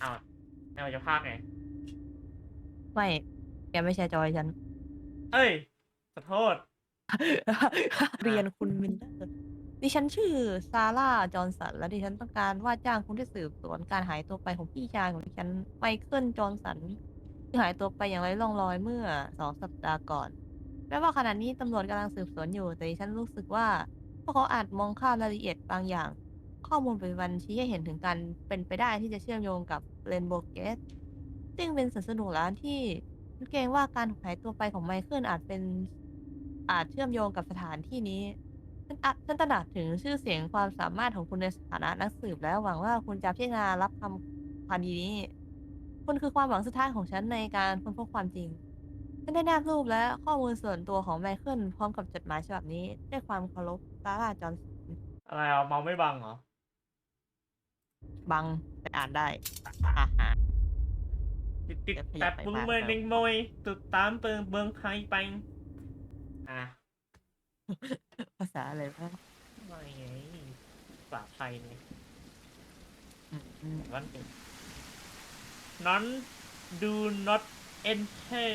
เอาเอาจะพากไง ไม่ แกไม่ใช่จอยฉัน เอ้ยขอโทษ เรียนคุณมินเดอร์ ดิฉันชื่อซาร่า จอห์นสัน และดิฉันต้องการว่าจ้างคุณที่สืบสวนการหายตัวไปของพี่ชายของดิฉันไมเคิลจอห์นสันที่หายตัวไปอย่างไร้ร่องรอยเมื่อสองสัปดาห์ก่อน แม้ว่าขณะนี้ตำรวจกำลังสืบสวนอยู่ แต่ดิฉันรู้สึกว่าพวกเขาอาจมองข้ามรายละเอียดบางอย่าง ข้อมูลปัจจุบันชี้ให้เห็นถึงการเป็นไปได้ที่จะเชื่อมโยงกับเรนโบว์เกตซึ่งเป็นสวนสนุกร้านที่เกรงว่าการหายตัวไปของไมเคิลอาจเป็นอาจเชื่อมโยงกับสถานที่นี้ฉันอะฉันตระหนักถึงชื่อเสียงความสามารถของคุณในฐานะนักสืบแล้วหวังว่าคุณจะพิจารณารับคำคดีนี้คุณคือความหวังสุดท้ายของฉันในการค้นพบความจริง ฉันได้แนบรูปและข้อมูลส่วนตัวของไมเคิลพร้อมกับจดหมายฉบับนี้ด้วยความเคารพซาร่าจอห์นสันอะไรอะเมาไม่บังเหรอ บังไปอ่านได้อ่าฮะติดติดเดี๋ยวขยัแต่บไปปุ้งบ้างเมืองครับเด้งโมยตุดตามเปิงเบิงไฮไปอะภาษาอะไรบ้างไม่ไงภาษาไทยเนี่ยอืมอืมวันเอง non do not enter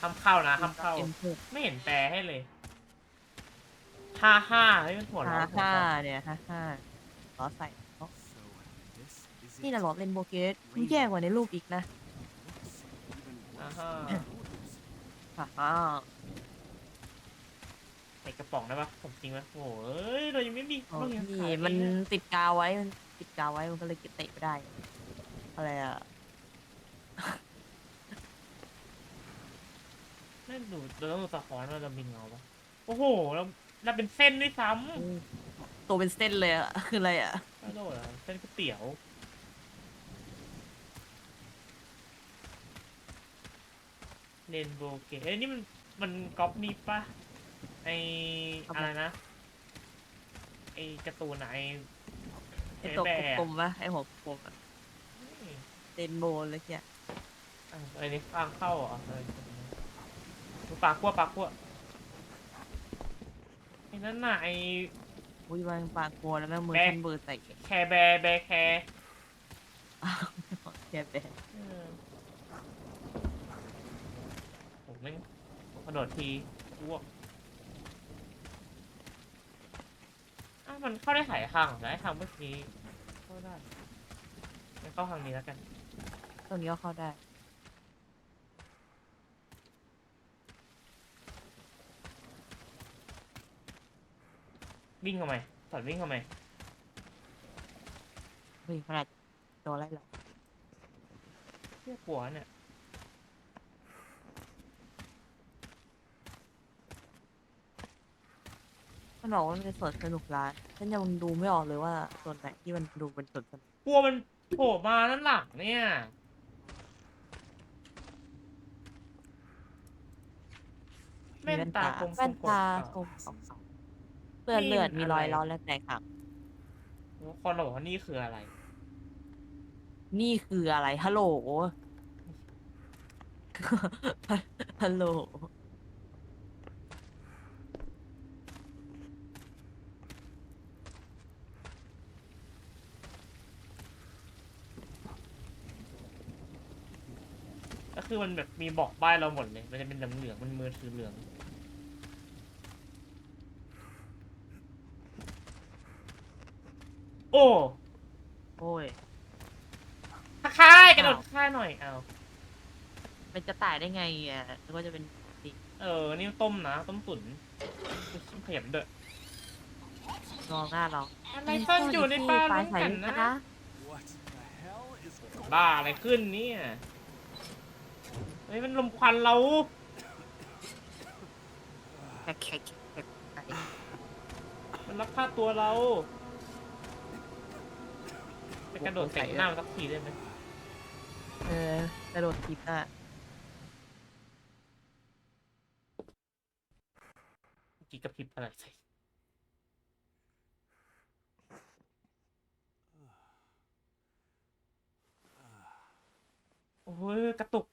ห้ามเข้านะห้ามเข้าเอ็นเตอร์ไม่เห็นแปลให้เลยห้าห้าเฮ้ยมันหัวเราะห้าหัวห้าเราะเนี่ยห้าห้าล้อใส่เนอะ So this is นี่ it. นะหรอเรนโบว์เกตแย่กว่าในรูปอีกนะ Looks even อ่า worse ฮะ than orders. ฮ่าฮ่าใส่กระป๋องได้ปะผมจริงไหมโอ้ยเรายังไม่มีโอ้เรายังพี่ขายมันไได้ติดกาวไว้มันติดกาวไว้มันก็เลยเก็บเตะไม่ได้ อะไรอะไม่ดูเราต้องดูสะท้อนว่าเราบินเงาปะโอ้โหเราเราเป็นเส้นด้วยซ้ตัวเป็นเส้นเลยอะคืออะไรอะำไม่โดดอะเส้นก๋วยเตี๋ยว เรนโบว์เกตเอ้ยนี่มันมันก๊อปนี่ปะไอก๊อปอะไรนะไอการ์ตูนอะไอไอตัวแบะ กลมๆปะไอหัวกลมๆอะเรนโบว์อะไรเงี้ยอะไอ้นี่ข้างเข้าเหรอเออดูปากกั้วปากกั้วไอ้นั่นน่ะไอ้ อุ้ยมันปากกลัวแล้วแม่งมือแบะขึ้นเบอร์ใส่แคร์แบร์แบร์แคร์ อ้าวแย่แบะเออ โอ้แม่งกระโดดทีอ้วกอ้าวมันเข้าได้หลายทางเหรอไอ้ทางเมื่อกี้เข้าได้งั้นเข้าทางนี้แล้วกันตรงนี้ก็เข้าได้ วิ่งเข้ามาสอนวิ่งเข้ามาเฮ้ยขนาดตัวอะไรหรอเรียกหัวเนี่ย มันบอกว่ามันเป็นสวนสนุกร้านฉันยังดูไม่ออกเลยว่าส่วนไหนที่มันดูเป็นสวนสนุกกลัวมันโผล่มาด้านหลังเนี่ยมีแว่นตาคมแว่นตาคคมมสองสองเปื้อนเลือดนี่มันมีรอยอะไรร้อนและแตกหักคนเราบอกว่านี่คืออะไร นี่คืออะไรฮัลโหล ฮัลโหล คือมันแบบมีบอกป้ายเราหมดเลย มันจะเป็นเหลืองๆมันมือถือเหลือง โอ้ โอ้ย ค่ายกระโดดค่ายหน่อย เอามันจะตายได้ไงอะนึกว่าจะเป็นจริงเออ นี่ต้มนะ ต้มตุ๋นขยับเด้อมองหน้าเราอะไรซ่อนอยู่ในปลาปลาลุ้นใส่กันลิ้นนะนะ What the hell is going บ้าอะไรขึ้นเนี่ย เฮ้ยมันลมควันเราแขกแขกแขกมันลักพาตัวเราไปกระโดดใส่หน้ามันสักทีได้ไหมเออกระโดดทิปอะเมื่อกี้กระพริบอะไรใส่โอ้ยกระตุก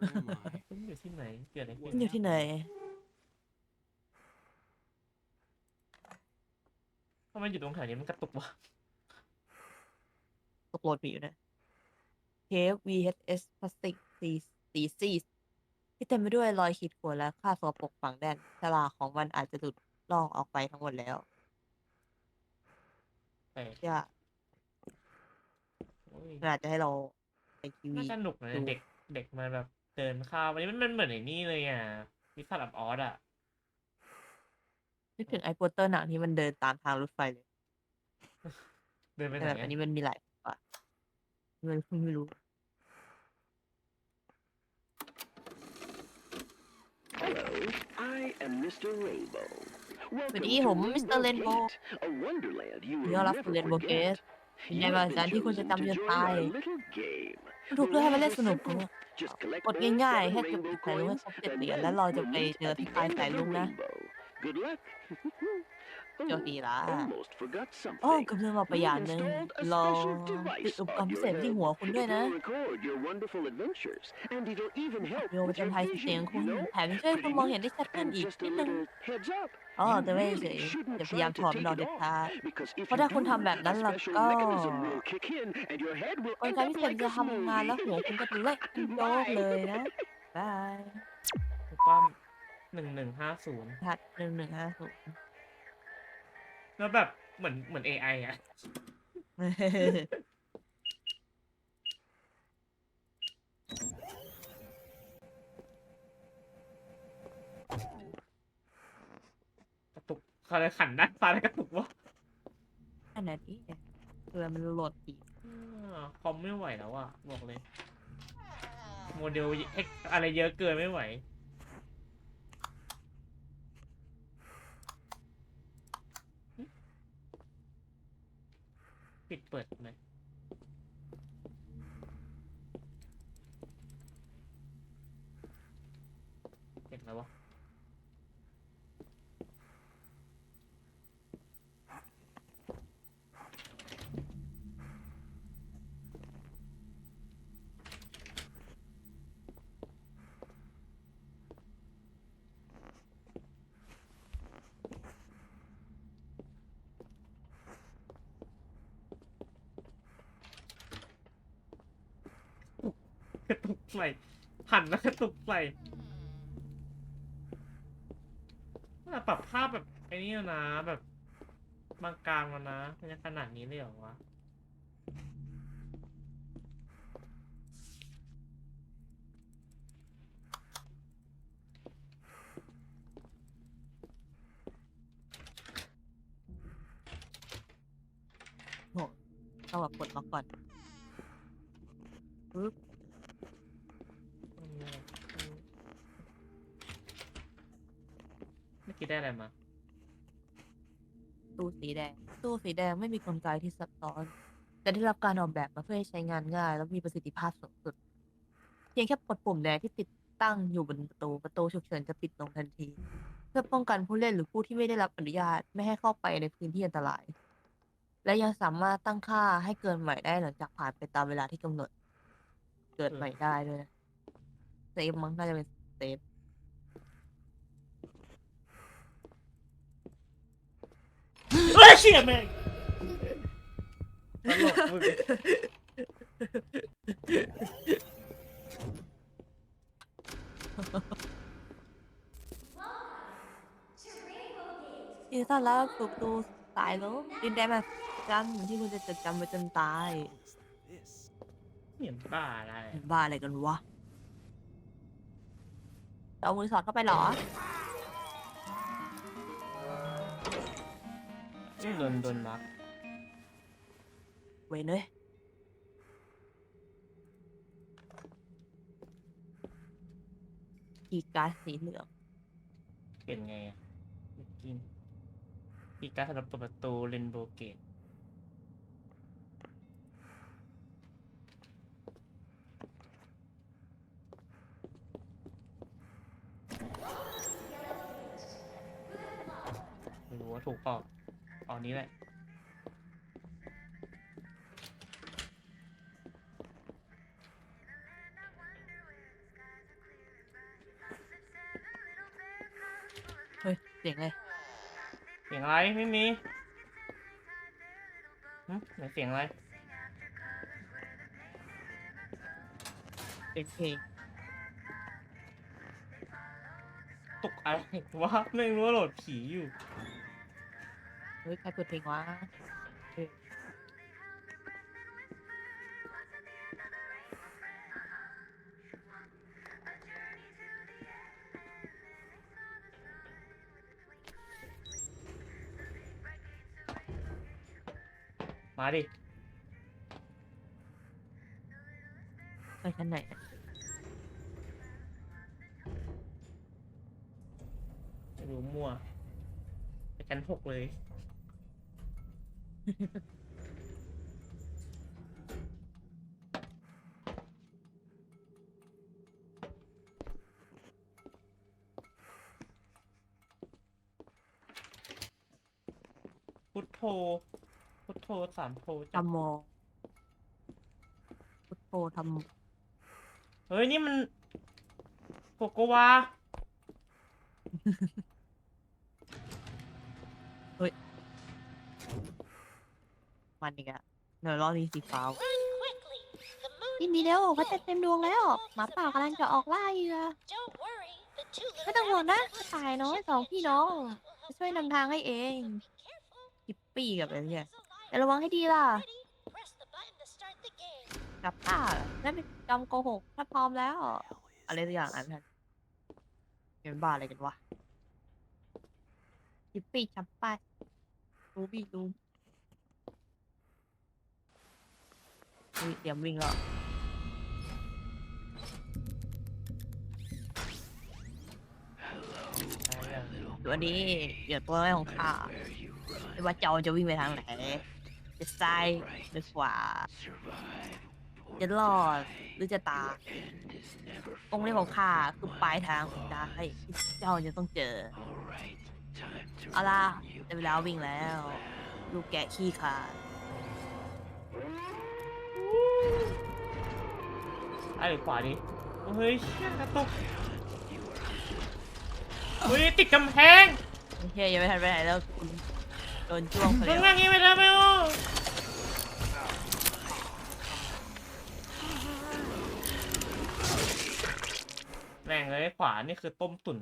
Where am I? ฉันอยู่ที่ไหน เกิดอะไรขึ้นอยู่ที่ไหนโทำไมอยู่ตรงแถวนี้มันกระตุกวะตกโหลดมีอยู่นะเทป VHS พลาสติกสีสีซีสที่เต็มไปด้วยรอยขีดข่วนและค่าสกปรกฝังแน่นฉลากของมันอาจจะหลุดลอกออกไปทั้งหมดแล้วเอ้ยจะโอ้ยมันอาจจะให้เราไปทีวีน่าสนุกนะดูเด็กเด็กมาแบบ เดินข้ามอันนี้มันมันเหมือนไอ้นี่เลยอะวิสัทอับออสอะนึกถึงไอ้โปสเตอร์หนังที่มันเดินตามทางรถไฟเลยเดินไปไหแต่นแบบอันนี้มันมีหลายอะมันเพิ่งไม่รู้ Hello, I am Mr. Rainbow. Welcome Jadi, to home, Mr. Rainbow. Gate, a wonderland you will ยอมรับ never เรียนโบเกส forget. เป็นไง You บ้าง have การ been ที่คุณจะ chosen จำ to จน join ตาย our little game. ถูกเลือกให้มาเล่น Rules ส are นุก simple. นะ Just collect กด those ง่ายๆ seven แค่เก็บ rainbow ใส่ลงให้ coins, ครบเจ็ด and เหรียญ then แล้วเราจะ you'll ไป meet เจอ at ที่ the ปลาย end สาย of ลุ the งนะ rainbow. Good luck. โชคดีล่ะ Almost forgot โอ้ something. กำลังมาประหยัดหนึ่ง We've installed a รอ special ติด device อุปกร on ณ์พิ your เศษที่ head. หัวคุณด้วย It นะ will record your wonderful adventures, and it'll even help วิดีโอประ with จำ your ภัยเสียง vision, คุณ you know? แถมยังช่วยให้คุณมองเห็นได้ชัดขึ้น And อีก just นิ a ดนึง little heads up. อ๋อ You แต่ไม่เฉ really ย shouldn't อย่าพ try ยายาม to ถอดมัน take ออก it เด็ด off, ขาด because if เพราะ you ถ้าคุณ do, ทำแบบนั้น a แล้ว special ก็ mechanism will kick in, and your head will กล end ไก up พิเศษ like จะ a ทำงานแล้วหัว smoothie. คุณก็จะเละเป็นโจ๊กเลยนะบายถูกป้อมหนึ่งหนึ่งห้าศูนย์ทัดหนึ่งหนึ่งห้าศูนย์ แล้วแบบเหมือนเหมือน AI อะ กระตุกอะไรขันด้านซ้ายแล้วกระตุกวะอันนั้นอีเรือมันโหลดอีกอ่าคอมไม่ไหวแล้วอะ บอกเลย โมเดลเอ็กอะไรเยอะเกินไม่ไหว ปิดเปิดไหม กระตุกไหลหันแล้วกระตุกไหลน่าปรับภาพแบบไอ้นี่นะแบบบางกลางแล้วนะมันจะขนาดนี้เลยเหรอวะโหต้องแบบกดล็อกก่อนปึ๊บ ได้อะไรมา ตู้สีแดง ตู้สีแดงไม่มีกลไกที่ซับซ้อน แต่ได้รับการออกแบบมาเพื่อให้ใช้งานง่าย และมีประสิทธิภาพสูงสุด เพียงแค่กดปุ่มแดงที่ติดตั้งอยู่บนประตูประตูฉุกเฉินจะปิดลงทันที เพื่อป้องกันผู้เล่นหรือผู้ที่ไม่ได้รับอนุญาตไม่ให้เข้าไปในพื้นที่อันตราย และยังสามารถตั้งค่าให้เกินใหม่ได้หลังจากผ่านไปตามเวลาที่กำหนด เกิดใหม่ได้ด้วยนะเซฟมั้งน่าจะเป็นเซฟ เอ้ยเชี่ยแม่งตลกมึงยินดีต้อนรับสู่ประตูสายลบดินแดนแบบจันที่คุณจะจดจำไว้จนตาย This เหมือนบ้าอะไรบ้าอะไรกันวะจะเอามือสอดเข้าไปเหรอ โดนโดนมาร์คเว้ยเนยกีย์การ์ดสีเหลืองเปลี่ยนไงอะเมื่อกินอีกการดสำหรับเปิดประตูเรนโบเกตไม่รู้ว่าถูกเปล่า เอานี้แหละ เฮ้ยเสียงเลยเสียงอะไรไม่มีหึไหนเสียงอะไรเป็นเพลงตกอะไรวะไม่รู้ว่าโหลดผีอยู่เฮ้ยใครเปิดเพลงวะเออมาดิ ไปชั้นไหนอะไม่รู้มั่วไปชั้นหกเลย พุทโธพุทโธสามโธจ้ะทำมอพุทโธทเฮ้ย นี่มันโกโกวา มันอีกอะเดี๋ยวรอบนี้สีฟ้ายินดีเร็วพระจันทร์เต็มดวงแล้วหมาป่ากำลังจะออกล่าเหยื่อไม่ต้องห่วงนะกระต่ายน้อยสองพี่น้องจะช่วยนำทางให้เองกิปปี้กับอะไรเนี่ยแต่ระวังให้ดีล่ะกับป้านั่นเป็นจำโกหกถ้าพร้อมแล้ว อะไรสักอย่างนั้นท่านเป็นบ้าอะไรกันวะกิปปี้ชับป้ารูบี้รูม อุ๊ยเตรียมวิ่งแล้ว ตัวนี้เดี๋ยวตัวแม่ของข้าไม่ว่าเจ้าจะวิ่งไปทางไหน จะซ้ายหรือขวา จะรอดหรือจะตายตรงนี้ของข้าคือปลายทางสุดท้ายที่เจ้าจะต้องเจอ เอาล่ะได้เวลาวิ่งแล้ว ลูกแกะขี้ขาด ไอ้หรือขวาดิเฮ้ยเชี่ยกระตุกเฮ้ยติดกำแพงเฮียยังไม่ทันไปไหนแล้วคุณโดนจ้วงไปมึแล้งวนั่งนี้ไม่ได้ไม่รู้แม่งเลยขวานี่คือต้มตุ๋น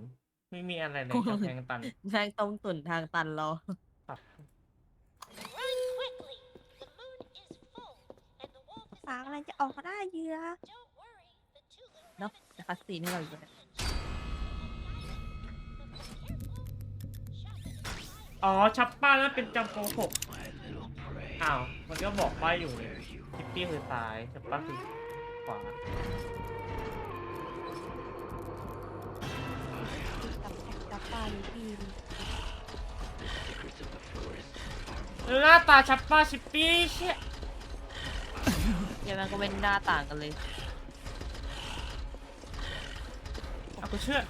ไม่มีอะไรในกำแพงตัน แม่งต้มตุ่นทางตันเรา ครับฟ้ากำลังจะออกมาได้เยือเนาะจะคัสซีนให้เราอยู่เนี่ยอ๋อ ชัปป้าแล้วเป็นจำโกหกอ้าว มันก็บอกป้ายอยู่เลยคิปปี้คือซ้าย ชัปป้าคือขวาจับจับปลาเลยพี่หน้าตาชัปป้าชิปปี้เชี่ยเดี๋ ยวมันก็เป็นหน้าต่างกันเลยเอากูเชื่อ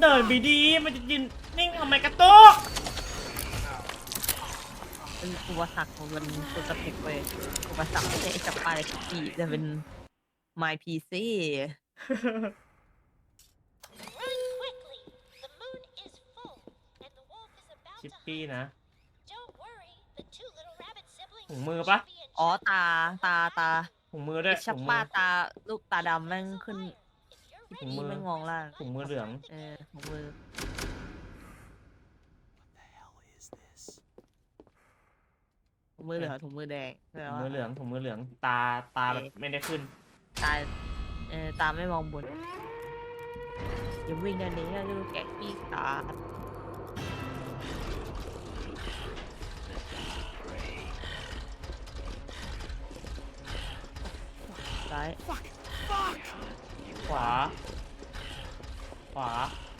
เดินไปดีมันจะยืนนิ่งทำไมกระตุกเป็นอุปสรรคของมันตัวสเต็ปเว้ยอุปสรรคไม่ใช่ไอ้จับปลาเลยพี่แต่เป็น my PC ชิปปี้นะถุงมือปะ อ๋อตาตาตาถุงมือด้วยชับถุงป้ามือตาลูกตาดำแม่งขึ้นถุงมืนี่อแม่งมองล่างถุงมือเหลือง เออของมือ What the hell is this? ถุงมือเหลืองถุงมือแดงใช่ถุงไหมมือเหลืองถุงมือเหลือง ตาตาแบบไม่ได้ขึ้น ตาเออตาไม่มองบนอย่าวิ่งอันนี้นะลูกแกะขี้ตา ซ้าย Fuck! Fuck! ขวา ขวา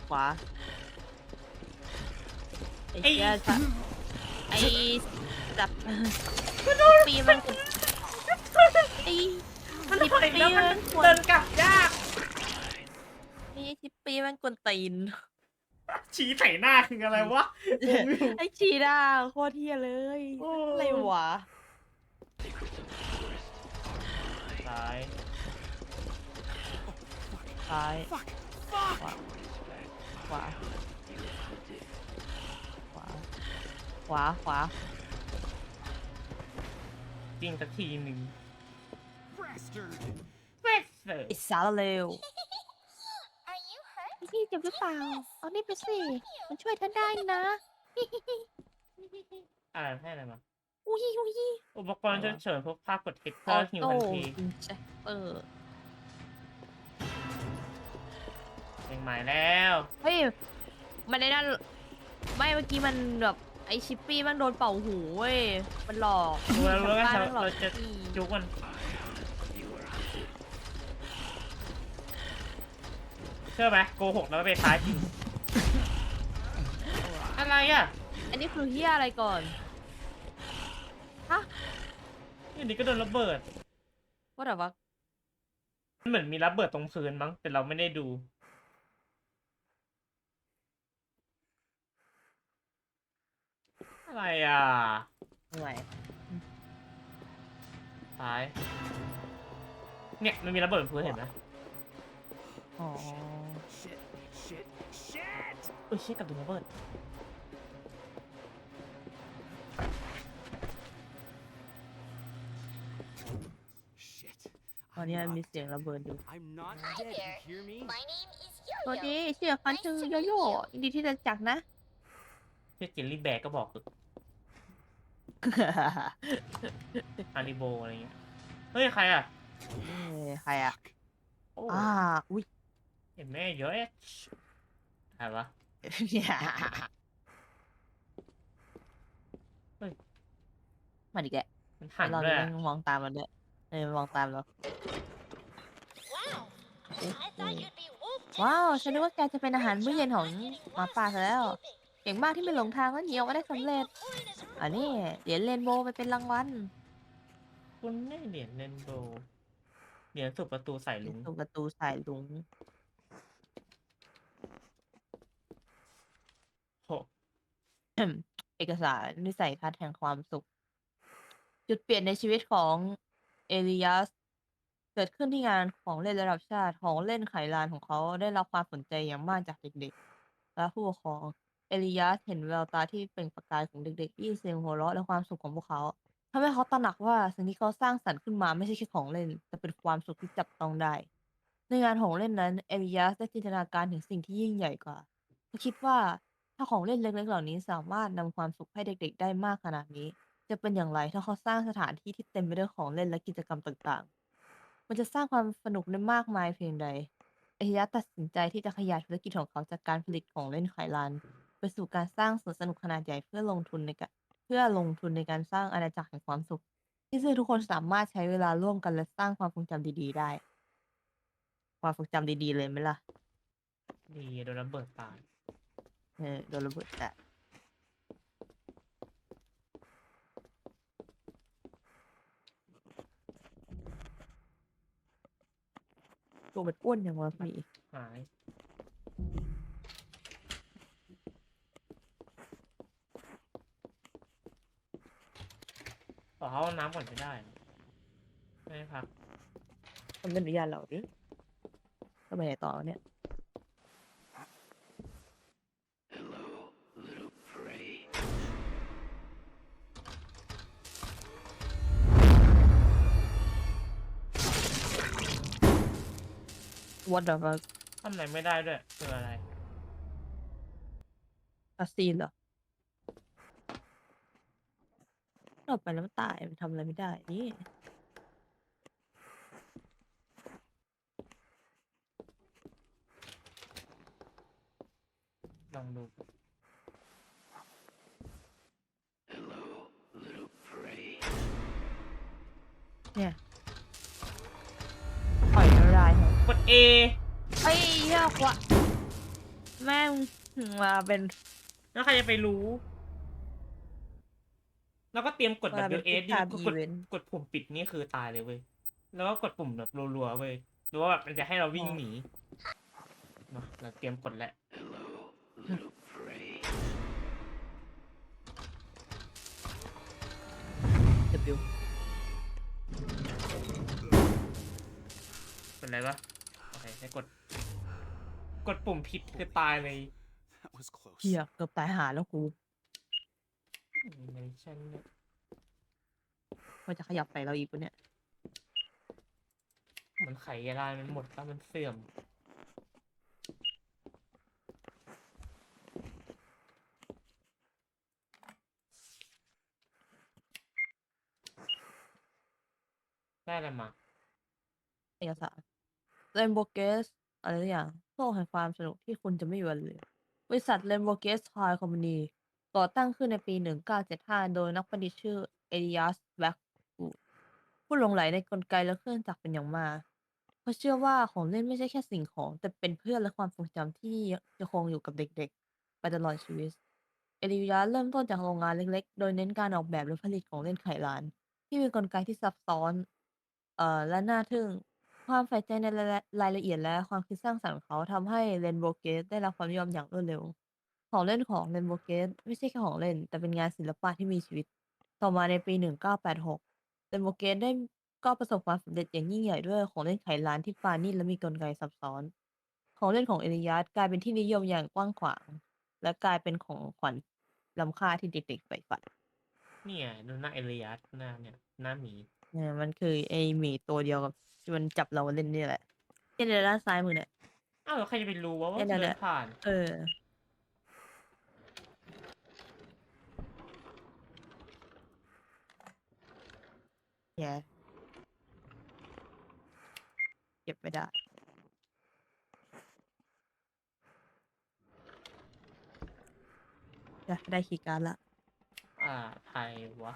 ขวา ไอ้ไอ้เจ้าจับไอ้จับปีมันไอ้มันสิบถอยปีแล้วมันมันควรเดินกลับยากไอ้สิบปีมันกวนตีน ชี้ใส่หน้าคืออะไรวะงงอยู่ไอ้ชีด้าโคตรเทียเลยโอ้อะไรวะ ซ้ายซ้าย Fuck! Fuck! ขวาขวาขวาขวาจริงสักทีหนึ่ง Bastard! เฟสเซอร์ไอ้สารเลว Are you hurt? พี่เจ็บหรือเปล่า เอานี่ไปสิ มันช่วยท่านได้นะ อะไรให้อะไรมา อุ้ยอุ้ยอุปกรณ์ฉุกเฉินพวกภาพกดฮิตเตอออร์ฮิวโต้ทันทีใช่เออเพลงใหม่แล้ว เฮ้ย มันในนั้นไม่เมื่อกี้มันแบบไอชิปปี้มันโดนเป่าหูเว้ย มันหลอกรู้แล้วรู้แล้วชว่าบ้นเรามันหลอกเราจะพี่จุกมันเชื่อไหมโกหกแล้วไปท้ายจริงอะไรอะ อันนี้คือเฮียอะไรก่อน ฮะ อยู่ดีก็โดนระเบิด ว่าแต่ว่ามันเหมือนมีระเบิดตรงพื้นมั้ง แต่เราไม่ได้ดู อะไรอะเหนื่อยท้าย เนี่ยมันมีระเบิดบนพื้นเห็นไหมอ๋อ Shit! Shit! Shit! เอ้ยเชี่ยกับโดนระเบิด ตอนนี้มันมีเสียงระเบิดอยู่ I'm not Hi dead, there. you hear me? My name is สวัส Yo-Yo. ดีชื่อคันชื่อโยโย่ยินดีที่จะจักนะ ชื่อจิลลี่แบกก็บอกคืออาริโบอะไรเงี้ย เฮ้ย ใครอะ เอ้ยใครอะโอ้อ่าอุ้ยเห็นแม่เยอะแยะใครวะเฮ้ยมาดิแกะมันหันเราด้วยเนี่อะยมองตามมันด้วย เออมองตามเรา Wow. I thought you'd be whooped. ว้าวฉันนึกว่าแกจะเป็นอาหารมื้อเย็นของหมาป่าซะแล้วเก่งมากที่ไม่หลงทางแล้วหนีออกมาได้สำเร็จอันนี้เหรียญเรนโบว์ไปเป็นรางวัลคุณได้เหรียญเรนโบว์เหรียญสุดประตูใส่ลุงตรงประตูสายลุงโหเอกสารนิสัยทัศน์แห่งความสุข จุดเปลี่ยนในชีวิตของ เอลิยัสเกิดขึ้นที่งานของเล่นระดับชาติของเล่นไขลานของเขาได้รับความสนใจอย่างมากจากเด็กๆ และผู้ปกครองเอลิยัสเห็นแววตาที่เปล่งประกายของเด็กๆที่เสียงหัวเราะและความสุขของพวกเขาทำให้เขาตระหนักว่าสิ่งที่เขาสร้างสรรค์ขึ้นมาไม่ใช่แค่ของเล่น แต่เป็นความสุขที่จับต้องได้ ในงานของเล่นนั้นเอลิยัสได้จินตนาการถึงสิ่งที่ยิ่งใหญ่กว่าเขาคิดว่าถ้าของเล่นเล็กๆเหล่านี้สามารถนำความสุขให้เด็กๆ ได้มากขนาดนี้ จะเป็นอย่างไรถ้าเขาสร้างสถานที่ที่เต็มไปด้วยของเล่นและกิจกรรมต่าง ๆ มันจะสร้างความสนุกได้มากมายเพียงใดเอฮิยะตัดสินใจที่จะขยายธุรกิจของเขาจากการผลิตของเล่นไขลานไปสู่การสร้างสวนสนุกขนาดใหญ่เพื่อลงทุนในการเพื่อลงทุนในการสร้างอาณาจักรแห่งความสุข ที่ซึ่งทุกคนสามารถใช้เวลาร่วมกันและสร้างความทรงจำดีๆ ได้ ความทรงจำดีๆเลยไหมล่ะ ดีโดนระเบิดตายเออโดนระเบิดแตะ ตัวมันอ้วนอย่างวะพี่หายขอเข้าห้องน้ำก่อนจะได้นะไม่ให้พัก มันไม่อนุญาตเราหรือก็ไปไหนต่อวะเนี่ย What the fuck ทำอะไรไม่ได้ด้วยคืออะไรคาซีนเหรอต่อไปแล้วมันตายมันทำอะไรไม่ได้นี่ลองดู ลายเหรอกด A เฮ้ยเหี้ยควะแม่งมาเป็นแล้วใครจะไปรู้ แล้วก็เตรียมกดมาเป็น W S ดิ Quick Time กด Event กดปุ่มปิดนี่คือตายเลยเว้ย แล้วก็กดปุ่มแบบรัวๆเว้ยหรือว่าแบบมันจะให้เราวิ่งอ๋อหนีมาเราเตรียมกดแล้ว W เป็นไรปะโอ เคให้กด กดปุ่มผิดคือตายเลย That was close. เฮียเกือบตายหาแล้วกูในชั้นเนี่ยมันจะขยับใส่เราอีกปะเนี่ย มันไขลายมันหมดแล้วมันเสื่อม ได้อะไรมา เอกสาร เรนโบเกสอะไรสักอย่างโลกแห่งความสนุกที่คุณจะไม่มีวันลืมบริษัทเรนโบเกสทอยคอมพานีก่อตั้งขึ้นในปี 1975 โดยนักประดิษฐ์ชื่อเอลิอัสแบ็กผู้หลงไหลในกลไกและเครื่องจักรเป็นอย่างมากเขาเชื่อว่าของเล่นไม่ใช่แค่สิ่งของ แต่เป็นเพื่อนและความทรงจำที่จะคงอยู่กับเด็กๆ ไปตลอดชีวิต เอลิยาเริ่มต้นจากโรงงานเล็กๆ โดยเน้นการออกแบบและผลิตของเล่นไขลาน ที่มีกลไกที่ซับซ้อน เอ่อและน่าทึ่ง ความใฝ่ใจในรายละรายละเอียดและความคิดสร้างสรรค์ของเขาทำให้ Rainbow Gate ได้รับความนิยมอย่างรวดเร็ว ของเล่นของ Rainbow Gate ไม่ใช่แค่ของเล่น แต่เป็นงานศิลปะที่มีชีวิต ต่อมาในปี 1986 Rainbow Gate ได้ก็ประสบความสำเร็จอย่างยิ่งใหญ่ด้วยของเล่นไขลานที่ปราณีตและมีกลไกซับซ้อน ของเล่นของเอลิยัสกลายเป็นที่นิยมอย่างกว้างขวาง และกลายเป็นของขวัญล้ำค่าที่เด็กๆใฝ่ฝันเนี่ยดูหน้าเอลิยัสหน้าเนี่ยหน้าหมีเนี่ยมันคือไอหมีตัวเดียวกับ ที่มันจับเราเล่นนี่แหละที่ในด้านซ้ายมือเนี่ย อ้าวแล้วใครจะไปรู้ว่าว่าเนี่ยเดิเนี่นยผ่าน เออ แย่เก็บไม่ได้จะได้คีย์การ์ดละ อ่าไทยวะ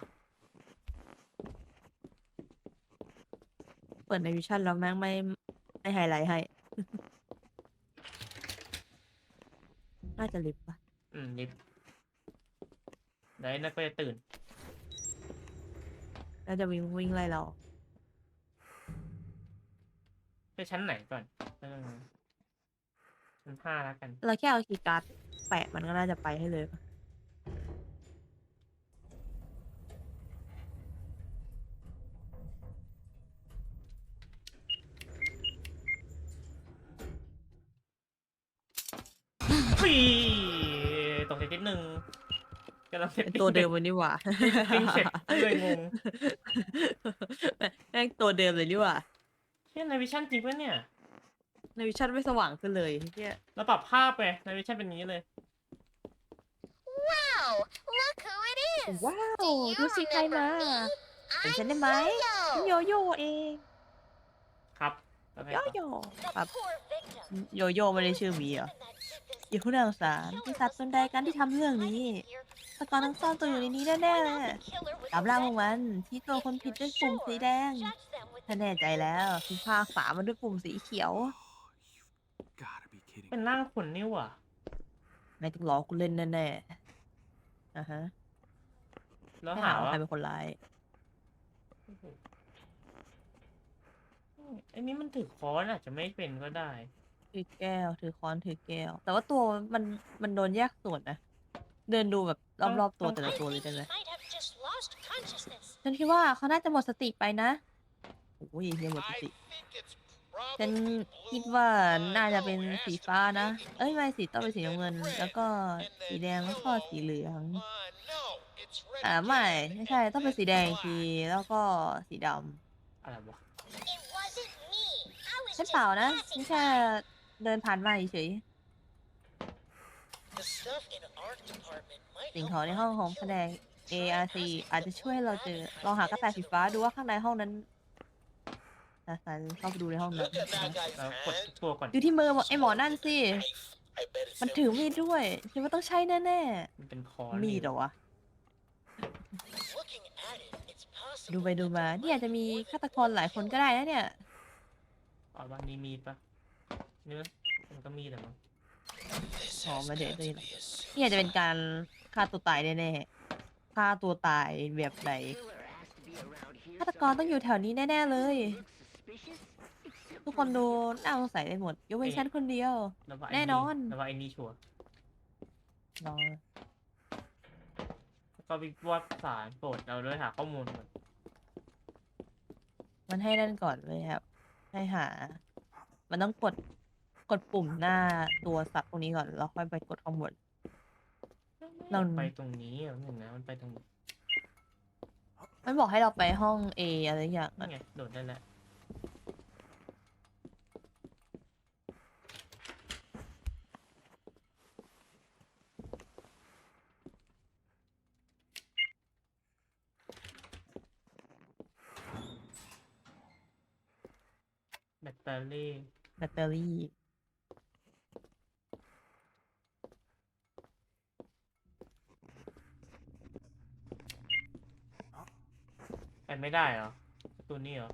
ปิดในวิชั่นแล้วแม่งไม่ไม่ไฮไลท์ให้ น่าจะลิฟต์ปะอืมลิฟต์เดี๋ยวไอ้นั่นก็จะตื่น น่าจะวิ่งวิ่งไล่เรา ไปชั้นไหนก่อนเออชั้นห้าแล้วกัน เราแค่เอาคีย์การ์ดแปะมันก็น่าจะไปให้เลยปะ กำลังเซตเป็นติ้งตัวเดิมเลยนี่หว่าปิ้งเสร็จเลยงงแม่งตัวเดิมเลยนี่หว่าเชี่ยในวิชั่นจริงปะเนี่ยในวิชั่นไม่สว่างขึ้นเลยเฮียเราปรับภาพไปในวิชั่นเป็นอย่างนี้เลย Wow! Look who it is! ว้าว Do you ดูสิใครมา remember me? เห็น I'm ฉันได้ไหมฉันโย Froyo, โย่เองครับแล้วไงโยต่อโย่ the ครับ poor victim. โยโย่ไม่ได้ชื่อหมีเหรอ Even that stupid อย่าพูดน่าสงสารปีศาจตนใดกันที่ทำเรื่องนี้ here ตะกอนต้องซ่อนตัวอยู่ในนี้แน่ๆเลย the killer with ตาม the ล่าพ red วกมันที่ตัวคนผิดด้วยปุ่มสีแดง Judge them with ถ้าแน่ใจแล้วคือภาคฝามันด้วยปุ่มสีเขียว Gotta be kidding. เป็นร่างขนนี่หว่าไม่ต้องล้อกูเล่นแน่ๆอะฮะแล้วไม่หาหาว่าว่าใครเป็นคนร้ายอืมอันนี้มันถือค้อนอาจจะไม่เป็นก็ได้ ถือแก้ว ถือค้อนถือแก้ว แต่ว่าตัวมันมันโดนแยกส่วนนะ เดินดูแบบรอบๆตัวแต่ละ I ตัวเลย think ได้ไหม he might have just lost consciousness. ฉันคิดว่าเขาน่าจะหมดสติไปนะโอ้ยยังหมดสติ ฉันคิดว่าน่าจะเป็นสีฟ้านะ เอ้ยไม่สีต้องเป็นสีน้ำเงิน แล้วก็สีแดงแล้วก็สีเหลือง อ่าไม่ไม่ใช่ต้องเป็นสีแดงอีกทีแล้วก็สีดำอะไรวะ It wasn't me. I was ฉัน just เปล่านะ passing ฉันแค่ by. เดินผ่านมาเฉย The stuff in art department might ๆสิ่ง help ของในห้อง find ของ the แผ killer. นก ARC อาจจะช่วยให้เราเจอ ลองหากระต่ายสีฟ้าดูว่าข้างในห้องนั้นนะฉันเข้าไปดูในห้องนั้น Look at that guy's แล้วกด hand. ตัวก่อนดูที่มือไอ้หมอนั่นสิ Knife. I bet it's มัน him. ถือมีดด้วยคิดว่าต้องใช่แน่มันเป็นค้อนๆมีดเหรอวะ Looking at it, it's possible ดูไปดู that มา the เนี่ยอาจจะมี murderer ฆาตกรหลายคนก็ได้นะเนี่ยอ๋อวันนี้มีดปะ นี่มันมันก็มีดแหละมั้ง This Oh, has my got dear, to dear. be a เนี่ยจะเป็นการฆ่าตัวตายแน่ๆฆ่าตัวตายแบบไหน Killer has to be around here ฆาตกรต้องอยู่แถวนี้แน่ๆเลย Looks suspicious. except ทุก for คนดู me. น่าสงสัยไปหมดยกเว้นเอ๊ะฉันคนเดียวแล้วว่าไแน่นอน แล้วว่าไอ้นี่ชัวร์รอแล้วก็วิวอดสารโปรดเราด้วยหาข้อมูลก่อนมันให้นั่นก่อนเลยครับ ให้หา มันต้องกด กดปุ่มหน้าตัวสัตว์พวกนี้ก่อน แล้วค่อยไปกดข้างบน เรา ไปตรงนี้อะหนึ่งนะมันไปตรงนี้มันบอกให้เราไปห้อง A อะไรอย่างนั่นั้นนไงโดดได้แล้วแบตเตอรี่ แบตเตอรี่ ไปไม่ได้เหรอประตูนี้เหรอ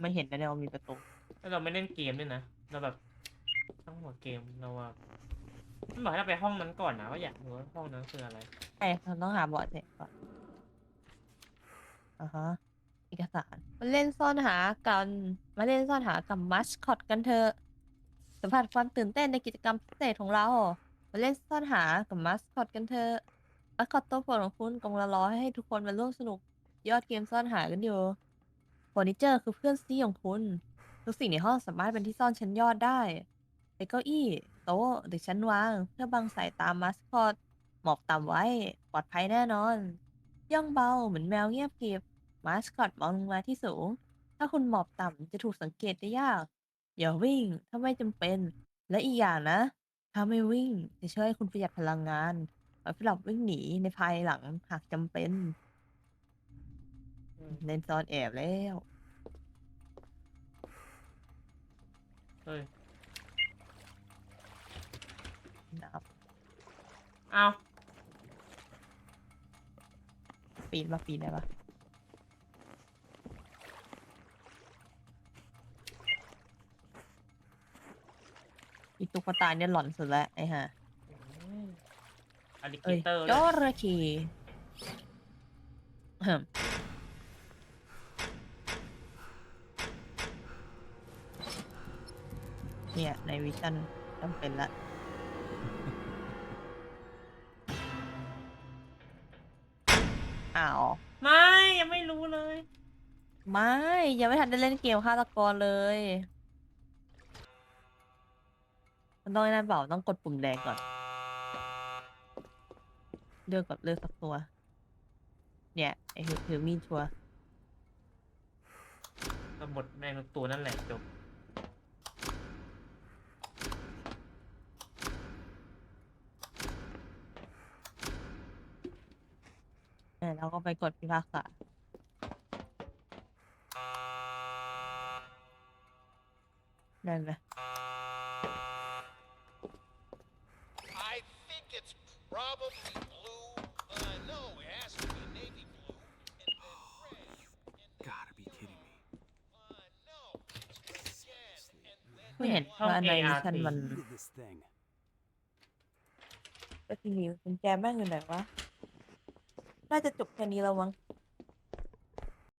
ไม่เห็นนะเดี๋ยวมีประตูแล้วเราไม่เล่นเกมด้วยนะเราแบบตั้งหัวเกมเราว่ามันบอกให้เราไปห้องนั้นก่อนนะว่าอยากรู้ว่าห้องนั้นคืออะไรใช่เราต้องหาเบอดเสร็จก่อนอ่าฮะเอกสารมาเล่นซ่อนหากันมาเล่นซ่อนหากับมัสคอตกันเถอะสัมผัสความตื่นเต้นในกิจกรรมพิเศษของเรามาเล่นซ่อนหากับมัสคอตกันเถอะ มัสคอตตัวโปรดของคุณกำลังรอให้ทุกคนมาร่วมสนุกยอดเกมซ่อนหากันอยู่เฟอร์นิเจอร์คือเพื่อนซีของคุณ ทุกสิ่งในห้องสามารถเป็นที่ซ่อนชั้นยอดได้ในเก้าอี้ โต๊ะหรือชั้นวาง เพื่อบังสายตามัสคอตหมอบต่ำไว้ ปลอดภัยแน่นอน ย่องเบาเหมือนแมวเงียบเกริบมาสคอตมองลงมาที่สูง ถ้าคุณหมอบต่ำจะถูกสังเกตได้ยาก อย่าวิ่งถ้าไม่จำเป็น และอีกอย่างนะ ถ้าไม่วิ่งจะช่วยให้คุณประหยัดพลังงาน ไว้สำหรับวิ่งหนีในภายหลังหากจำเป็นอืมเล่นซ่อนแอบแล้ว เฮ้ยนะครับเอาปีนมาปีนได้ปะอีตุ๊กตาเนี่ยหลอนสุดแล้วไอ้ห่า อลิเกเอ้ยเตอร์จระเข้ฮึมเนี่ยในวิชั่นจำเป็นละ อ้าว ไม่ยังไม่รู้เลย ไม่ ยังไม่ทันได้เล่นเกมฆาตกรเลย มันต้องไอ้นั่นเปล่าต้องกดปุ่มแดงก่อน เลือกกับเลือกสักตัว เนี่ยไอ้ถือถือมีดชัวร์ก็บทแม่งทุกตัวนั่นแหละจบเนี่ยเราก็ไปกดพิพากษานั่นไหม I think it's probably And then ไม่เห็นช่องว่าในวิ ART ชั่นมัน Look at this thing. ก็ทีนี้กุญแจแม่งอยู่ไหนวะ น่าจะจบแค่นี้แล้วมั้ง